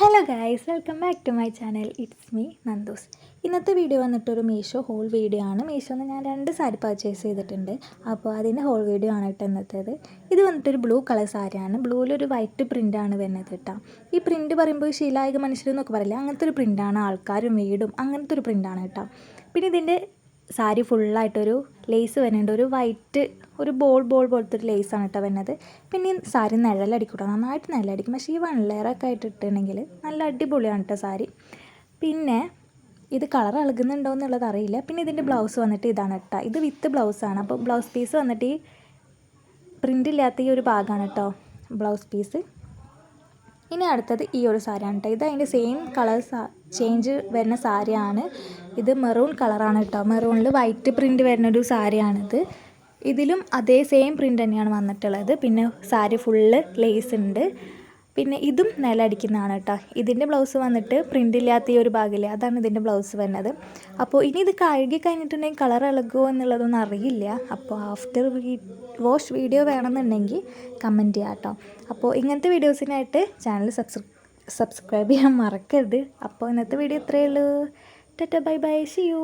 Hello guys welcome back to my channel it's me Nandus ഇന്നത്തെ video വന്നിട്ടൊരു Meesho haul video ആണ്. മീഷോന്ന് ഞാൻ രണ്ട് സാരി പർച്ചേസ് ചെയ്തിട്ടുണ്ട്. അപ്പോൾ അതിന്റെ ഹോൾ വീഡിയോ ആണ് കേട്ടോ ഇന്നത്തേത്. ഇത് വന്നിട്ടൊരു ബ്ലൂ കളർ സാരിയാണ് ബ്ലൂവിലൊരു വൈറ്റ് പ്രിന്റാണ് വരുന്നത് കേട്ടോ. ഈ പ്രിന്റ് പറയുമ്പോൾ ശീലായിക മനുഷ്യരെന്നൊക്കെ പറയില്ല? അങ്ങനത്തെ ഒരു പ്രിന്റാണ് ആൾക്കാരും വീടും അങ്ങനത്തെ ഒരു പ്രിന്റാണ് കേട്ടോ. പിന്നെ ഇതിന്റെ സാരി ഫുള്ളായിട്ടൊരു ലേസ് വരുന്നുണ്ട് ഒരു വൈറ്റ് ഒരു ബോൾ ബോൾ പോലത്തെ ഒരു ലേസാണ് കേട്ടോ വരുന്നത് പിന്നെ സാരി നിഴലടിക്കൂട്ടോ. നന്നായിട്ട് നിഴലടിക്കും. പക്ഷേ ഈ വൺ ലെയറൊക്കെ ആയിട്ട് ഇട്ടിട്ടുണ്ടെങ്കിൽ നല്ല അടിപൊളിയാണ് കേട്ടോ സാരി. പിന്നെ ഇത് കളർ ഇളകുന്നുണ്ടോ എന്നുള്ളത് അറിയില്ല. പിന്നെ ഇതിന്റെ ബ്ലൗസ് വന്നിട്ട് ഇതാണ് കേട്ടോ ഇത് വിത്ത് ബ്ലൗസാണ് അപ്പോൾ ബ്ലൗസ് പീസ് വന്നിട്ട് ഈ പ്രിന്റ് ഇല്ലാത്ത ഈ ഒരു ഭാഗമാണ് കേട്ടോ ബ്ലൗസ് പീസ് ഇനി അടുത്തത് ഈ ഒരു സാരിയാണ് കേട്ടോ. ഇത് അതിന്റെ സെയിം കളർ ചേഞ്ച് വരുന്ന സാരിയാണ്. ഇത് മെറൂൺ കളറാണ് കേട്ടോ. മെറൂണിൽ വൈറ്റ് പ്രിന്റ് വരുന്നൊരു സാരിയാണിത് ഇതിലും അതേ സെയിം പ്രിന്റ് തന്നെയാണ് വന്നിട്ടുള്ളത്. പിന്നെ സാരി ഫുള്ള് ലേസ് ഉണ്ട്. പിന്നെ ഇതും നിലടിക്കുന്നതാണ് കേട്ടോ. ഇതിന്റെ ബ്ലൗസ് വന്നിട്ട് പ്രിന്റ് ഇല്ലാത്ത ഈ ഒരു ഭാഗമില്ലേ അതാണ് ഇതിന്റെ ബ്ലൗസ് വരുന്നത്. അപ്പോൾ ഇനി ഇത് കഴുകി കഴിഞ്ഞിട്ടുണ്ടെങ്കിൽ കളർ ഇളകുമോ എന്നുള്ളതൊന്നും അറിയില്ല. അപ്പോൾ ആഫ്റ്റർ വാഷ് വീഡിയോ വേണമെന്നുണ്ടെങ്കിൽ കമന്റ് ചെയ്യാം കേട്ടോ. അപ്പോൾ ഇങ്ങനത്തെ വീഡിയോസിനായിട്ട് ചാനൽ സബ്സ്ക്രൈബ് ചെയ്യാൻ മറക്കരുത്. അപ്പോൾ ഇന്നത്തെ വീഡിയോ ഇത്രയേ ഉള്ളൂ. Tata bye bye see you